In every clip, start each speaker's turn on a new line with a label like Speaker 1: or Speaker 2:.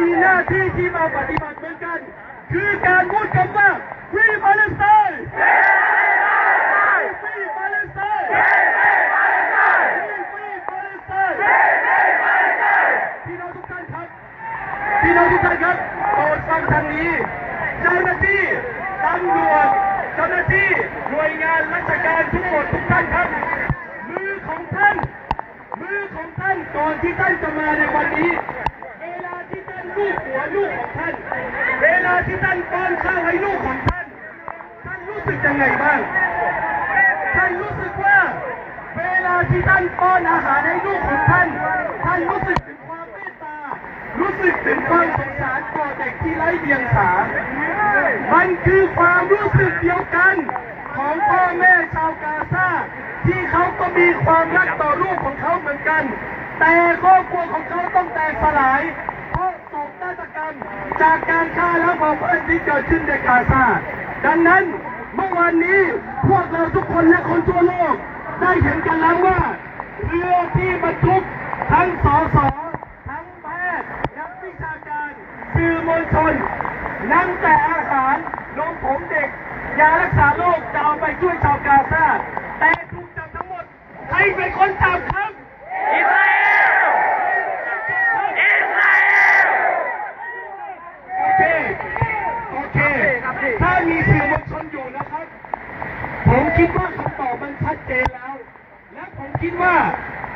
Speaker 1: มีหน้าที่ที่มาปฏิบัติเหมือนกัน คือการพูดคำว่า Free Palestine Free Palestine Free Palestine พี่น้องทุกท่านครับพี่น้องทุกท่านครับโปรดฟังทางนี้ เจ้าหน้าที่ตำรวจเจ้าหน้าที่หน่วยงานราชการทุกหมดทุกท่านครับ มือของท่าน มือของท่านก่อนที่ท่านจะมาในวันนี้ เวลาที่ท่านลูกหัวลูกของท่าน เวลา ที่ท่านป้อนข้าวให้ลูกของท่าน ท่านรู้สึกยังไงบ้าง ท่านรู้สึกว่า เวลาที่ท่านป้อนอาหารให้ลูกของท่าน ท่านรู้สึกถึงความเมตตา รู้สึกถึงความสงสารต่อเด็กที่ไร้เดียงสา มันคือความรู้สึกเดียวกันของพ่อแม่ชาวกาซาที่เขาก็มีความรักต่อลูกของเขาเหมือนกัน แต่ครอบครัวของเขาต้องแตกสลาย จากการฆ่าแล้วเผาเพื่อนที่เกิดขึ้นในกาซาดังนั้นเมื่อวานนี้พวกเราทุกคนและคนทั่วโลก ได้เห็นกันแล้วว่าเรือที่บรรทุกทั้งสอสอทั้งแพทย์นักวิชาการสื่อมวลชนนั่งแต่อาหารนมผมเด็ก ยารักษาโรคจะเอาไปช่วยชาวกาซาแต่ถูกจับทั้งหมดใครเป็นคนจับครับ
Speaker 2: อิสราเอล อิสราเอล
Speaker 1: โอเค โอเค ถ้ามีสื่อมวลชนอยู่นะครับ ผมคิดว่าคำตอบมันชัดเจนแล้ว และผมคิดว่า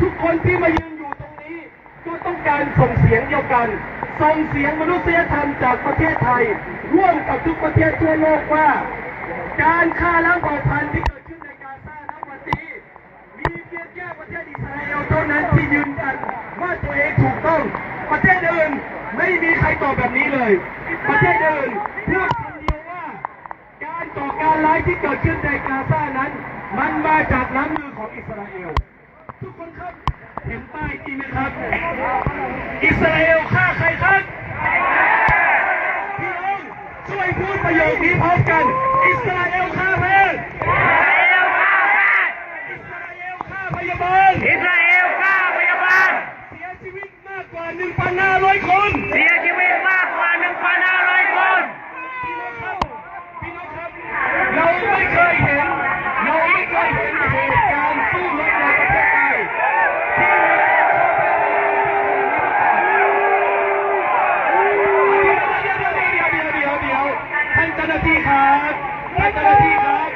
Speaker 1: ทุกคนที่มายืนอยู่ตรงนี้ ก็ต้องการส่งเสียงเดียวกัน ส่งเสียงมนุษยธรรมจากประเทศไทย ร่วมกับทุกประเทศทั่วโลกว่า การฆ่าล้างเผ่าพันธุ์ที่เกิดขึ้นในกาซาณวันนี้มีเพียงแค่ประเทศอิสราเอลเท่านั้นที่ยืนยันว่าตัวเองถูกต้อง ประเทศอื่นไม่มีใครตอบแบบนี้เลย ประเทศอื่นพูดคำเดียวว่า การก่อกา รร้ายที่เกิดขึ้นในกาซานั้น มันมาจากน้ำมือของอิสราเอล ทุกคนครับเห็นป้ายจริงไหมครับ อิสราเอลฆ่าใครครับพี่น้องช่วยพูดประโยคนี้พร้อมกัน อิสราเอลฆ่าแม่อิสราเอลฆ่าพยาบาล
Speaker 2: อิสราเอลฆ่าพยาบาล
Speaker 1: เสียชีวิตมากกว่า 1,500 คน
Speaker 2: เสียชีวิตมากกว่า 1,500 คน
Speaker 1: พี่น้องครับ พี่น้องครับ เราไม่เคยเห็น เราไม่เคยเห็นเหตุการณ์สู้รบในประเทศไทยที่มีการฆ่าพยาบาลเดี๋ยวเดี๋ยวเดี๋ยวเดี๋ยวเดี๋ยวท่านเจ้าหน้าที่ครับท่านเจ้าหน้าที่ครับ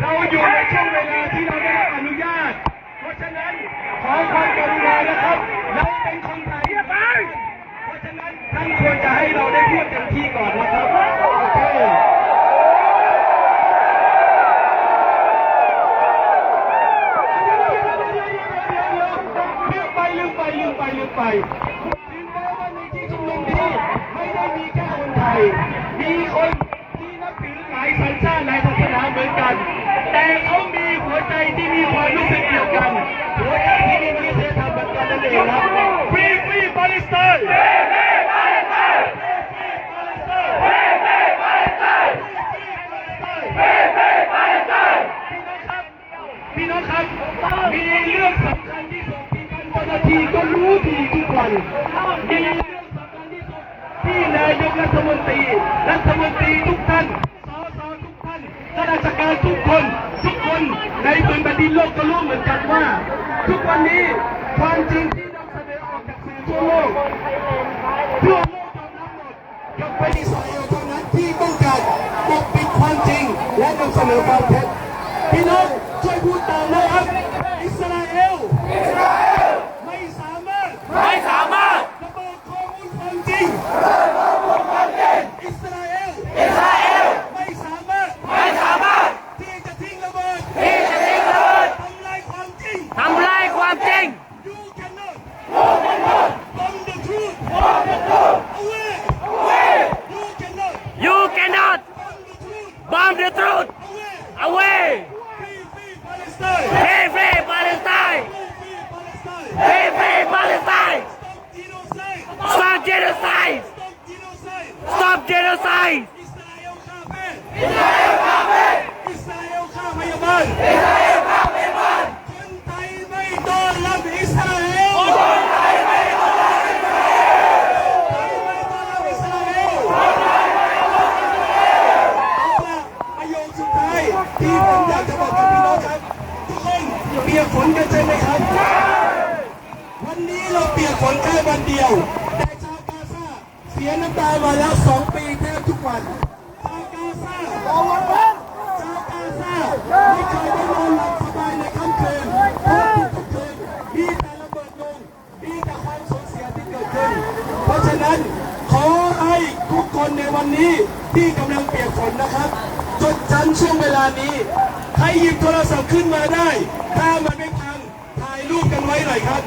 Speaker 1: เราอยู่ในช่วงเวลาที่เราได้รับอนุญาต เพราะฉะนั้นขอความกรุณานะครับ เราเป็นคนไทยเพราะฉะนั้นท่านควรจะให้เราได้พูดเต็มที่ก่อนนะครับโอเคลืมไปลืมไปลืม ไปลืมไปลืมไปว่าในที่ชุมนุมนี้ไม่ได้มีแค่คนไทย มีคนที่นับถือหลายสัญชาติหลายศาสนาเหมือนกัน แต่เขามีหัวใจที่มีความรู้สึกเดียวกัน หัวใจที่มีมนุษยธรรมเหมือนกันนั่นเองครับฟรีฟรีปาเลสไตน์ปีปีปาเลสไตน์ปีปีปาเลสไตน์ปีปีปาเลสไตน์พี่น้องครับ มีเรื่องสำคัญที่สุด นาทีก็รู้ดีทุกวันมีเรื่องสำคัญที่สุดที่นายกรัฐมนตรีรัฐมนตรีทุกท่านสสทุกท่านข้าราชการทุกคน ทุกคนในบนแผ่นดินโลกก็รู้เหมือนกันว่า ทุกวันนี้ความจริงที่นำเสนอออกจากสื่อทั่วโลกทั่วโลกยอมรับหมดยกเว้นอิสราเอลเท่านั้นที่ต้องการปกปิดความจริงและนำเสนอความเท็จพี่น้องช่วยพูดตามนะครับอิสราเอลไม่สามารถ
Speaker 2: ไม่สามารถ
Speaker 1: ระเบิดข้อมูลความจริง Israel Kafir! Israel
Speaker 2: Kafir! Israel Kafir! Israel Kafir! คน
Speaker 1: ไทยไม่
Speaker 2: ต้อนรับ
Speaker 1: อิสราเอลคนไอิสราเอลไทยไม่ต้นอิสราเอลไทยไม่ต้นอิสราเอลเปียกฝนกันใช่ไหมครับ วันนี้เราเปียกฝนแค่วันเดียว สียน้ำตามาแล้วสองปีแทบทุกวันชาวกาซาชาวกาซาไม่เคยได้นอนหลับสบายในค่ำคืนทุกคืนมีแต่ระเบิดลงมีแต่ความสูญเสียที่เกิดขึ้น เพราะฉะนั้นขอให้ทุกคนในวันนี้ที่กำลังเปียกฝนนะครับจดจำช่วงเวลานี้ให้หยิบโทรศัพท์ขึ้นมาได้ ถ้ามันไม่พังถ่ายรูปกันไว้หน่อยครับ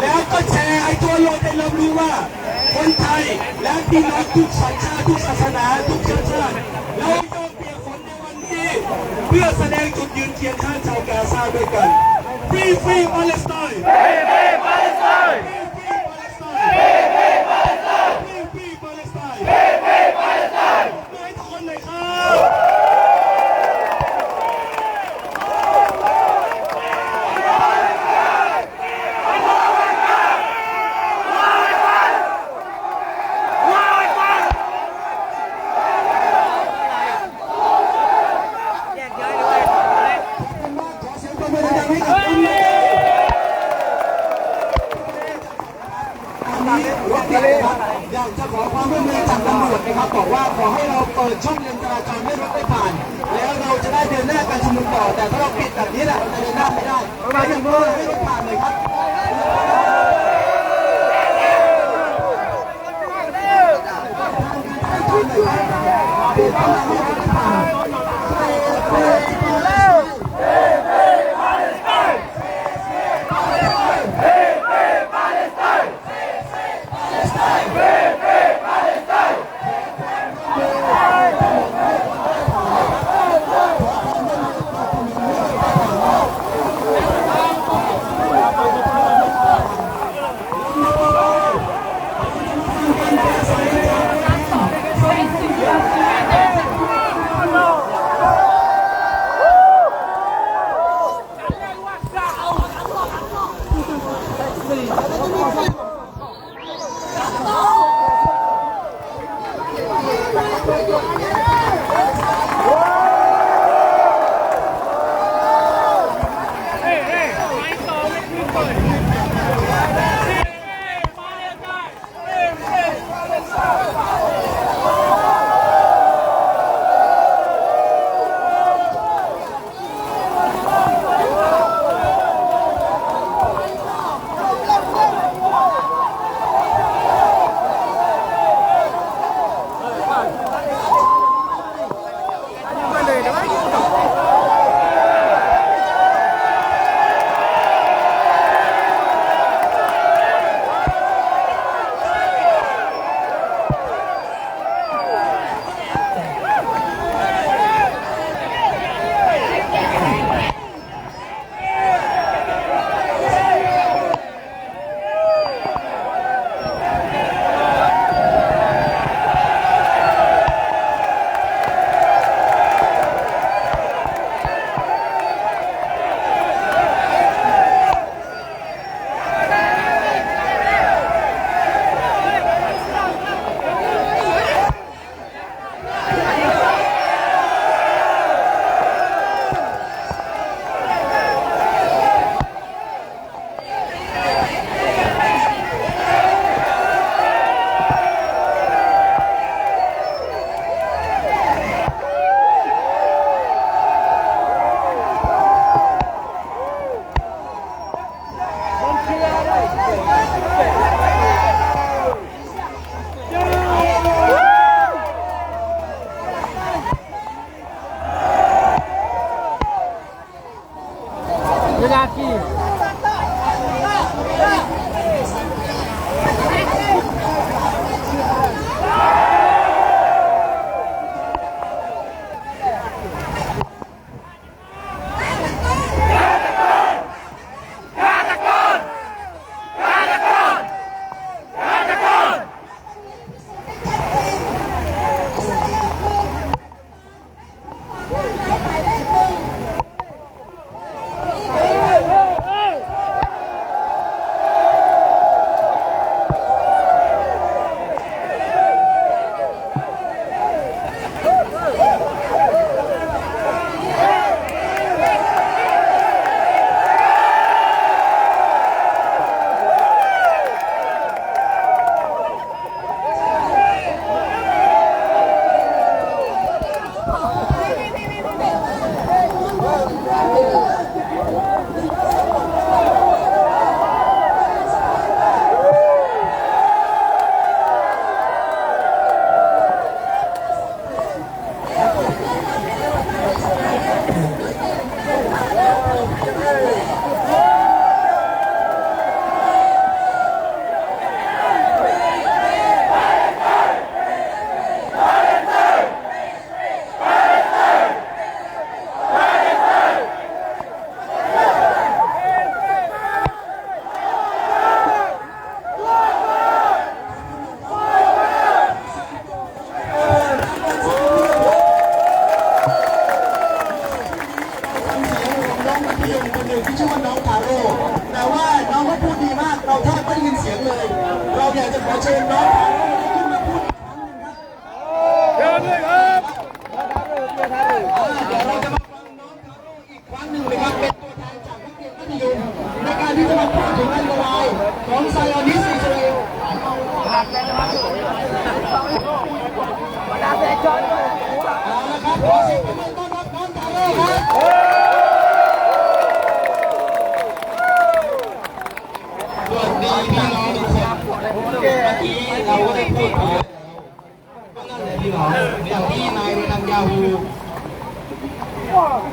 Speaker 1: แล้วก็แชร์ให้ทั่วโลกได้รับรู้ว่า คนไทยและพี่น้องทุกสัญชาติทุกศาสนาทุกเชื้อชาติเรายอมเปียกฝนในวันนี้ เพื่อแสดงจุดยืนเคียงข้างชาวกาซาด้วยกัน Free Free Palestine
Speaker 3: Free, free Palestine!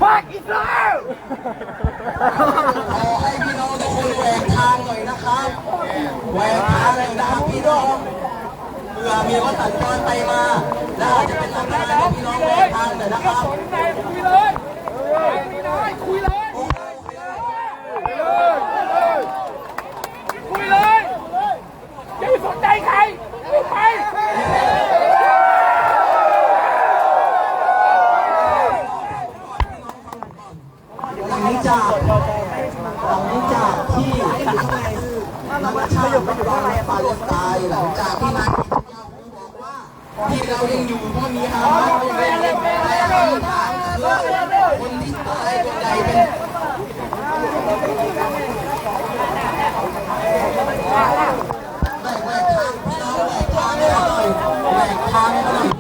Speaker 3: ฟักอิสราเอลขอให้พี่น้องทุกคนแหวกทางหน่อยนะครับแหวกทางเลยนะครับพี่น้องเผื่อมีรถสัญจรไปมา และอาจจะเป็นอันตรายให้พี่น้องแหวกทางหน่อยนะครับ
Speaker 4: นายคุยเลยมีนายคุยเลย คุยเลยอย่าไปสนใจใครพูดไป
Speaker 3: หลังจากหลังจากที่นานาชาติไม่ยอมปาเลสไตน์หลังจากที่นายเนทันยาฮูบอกว่าที่เรายังอยู่เพราะมีฮามาสไม่ได้เป็นแต่ที่ทางคือคนที่ตายคนใดเป็นได้แหวกทางพี่น้องแหวกทางให้หน่อยแหวกทางให้หน่อย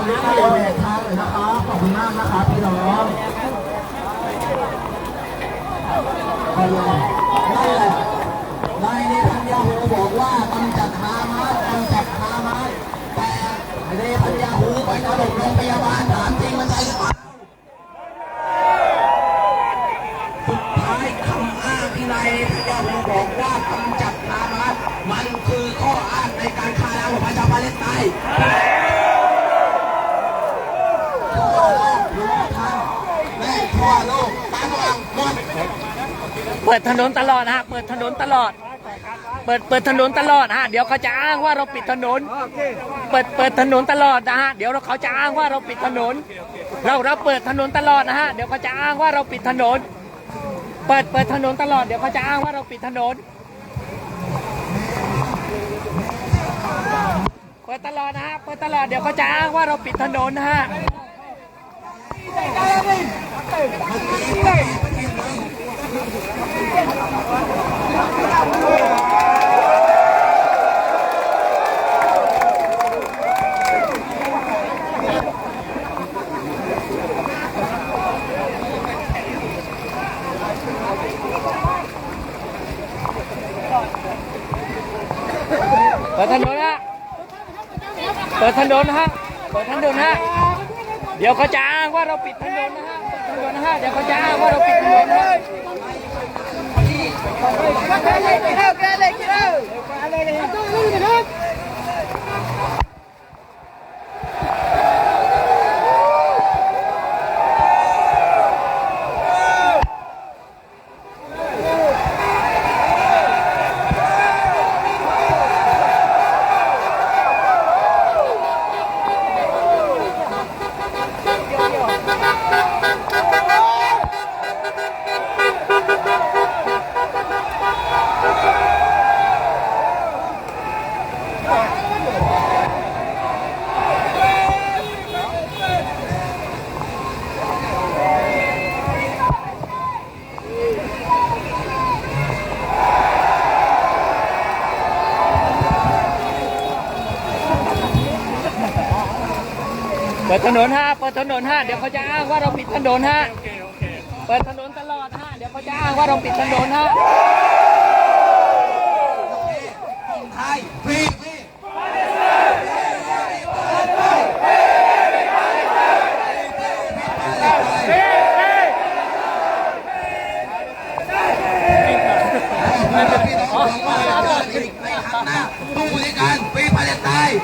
Speaker 3: อยนะครับขอบคุณมากนะครับพี่น้องนั่นแหละนายเนทันยาฮูบอกว่ากำจัดฮามาสกำจัดฮามาสแต่เนทันยาฮูไปตลบโรงพยาบาลถามจริงมันใช่หรือเปล่าสุดท้ายคำอ้างที่นายเนทันยาฮูบอกว่ากำจัดฮามาสมันคือข้ออ้างในการฆ่าล้างประชาปาเลสไตน์ทั่วโลกรู้ทันแม่ทั่วโลกตามวางหมด
Speaker 1: เปิดถนนตลอดฮะ เปิดถนนตลอด เปิดเปิดถนนตลอดฮะ เดี๋ยวเขาจะอ้างว่าเราปิดถนน เปิดเปิดถนนตลอดนะฮะ เดี๋ยวเราเขาจะอ้างว่าเราปิดถนน เราเราเปิดถนนตลอดนะฮะ เดี๋ยวเขาจะอ้างว่าเราปิดถนน เปิดเปิดถนนตลอด เดี๋ยวเขาจะอ้างว่าเราปิดถนน เปิดตลอดนะฮะ เปิดตลอด เดี๋ยวเขาจะอ้างว่าเราปิดถนนนะฮะ เปิดถนนฮะ เปิดถนนฮะ เปิดถนนฮะ เดี๋ยวเขาจะอ้างว่าเราปิดถนนนะฮะ เปิดถนนนะฮะ เดี๋ยวเขาจะอ้างว่าเราปิดถนนนะ ฮะเปิดถนนฮะเปิดถนนฮะเดี๋ยวเขาจะอ้างว่าเราปิดถนนฮะเปิดถนนตลอดฮะเดี๋ยวเขาจะอ้างว่าเราปิดถนนฮะ
Speaker 3: ไทยฟรีฟรีพี่น้บอกว่าเดินอีกางหน้าตู้ด้วยกันฟรีปาเลสไตน์